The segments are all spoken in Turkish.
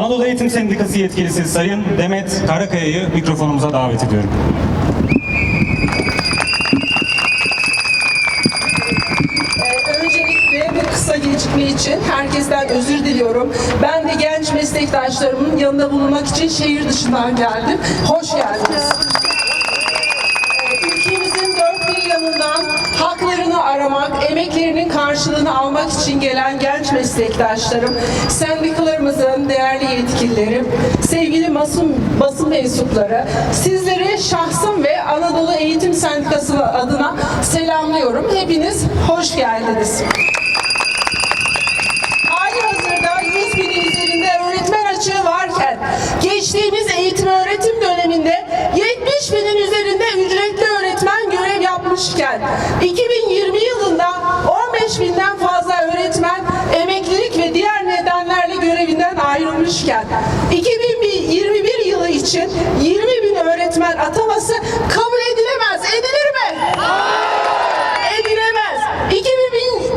Anadolu Eğitim Sendikası yetkilisi Sayın Demet Karakaya'yı mikrofonumuza davet ediyorum. Ee, gecikme için herkesten özür diliyorum. Ben de genç meslektaşlarımın yanında bulunmak için şehir dışından geldim. Hoş geldiniz. Emeklerinin karşılığını almak için gelen genç meslektaşlarım, sendikalarımızın değerli yetkilileri, sevgili basın, basın mensupları, sizleri şahsım ve Anadolu Eğitim Sendikası adına selamlıyorum. Hepiniz hoş geldiniz. Ayrılmışken 2021 yılı için 20 bin öğretmen ataması kabul edilemez. Edilir mi? edilemez.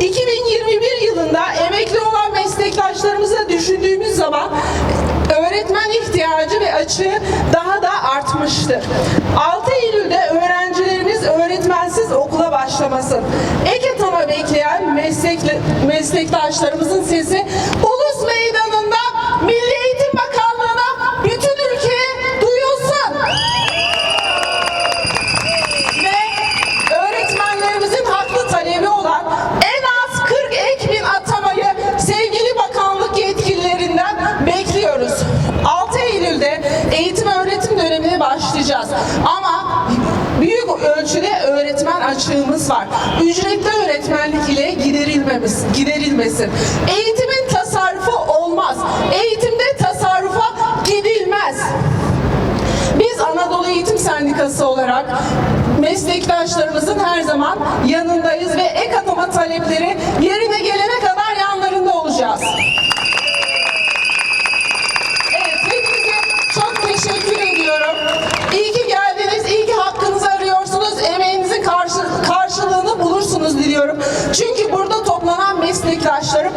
2000, 2021 yılında emekli olan meslektaşlarımızı düşündüğümüz zaman öğretmen ihtiyacı ve açığı daha da artmıştır. 6 Eylül'de öğrencilerimiz öğretmensiz okula başlamasın. Ek atama bekleyen meslekli, meslektaşlarımızın sesi ulus başlayacağız. Ama büyük ölçüde öğretmen açığımız var. Ücretli öğretmenlik ile giderilmemiz, giderilmesin. Eğitimin tasarrufu olmaz. Eğitimde tasarrufa gidilmez. Biz Anadolu Eğitim Sendikası olarak meslektaşlarımızın her zaman yanındayız ve ek atama talepleri yerine gelene kadar yanlarında olacağız. Toplanan meslektaşlarım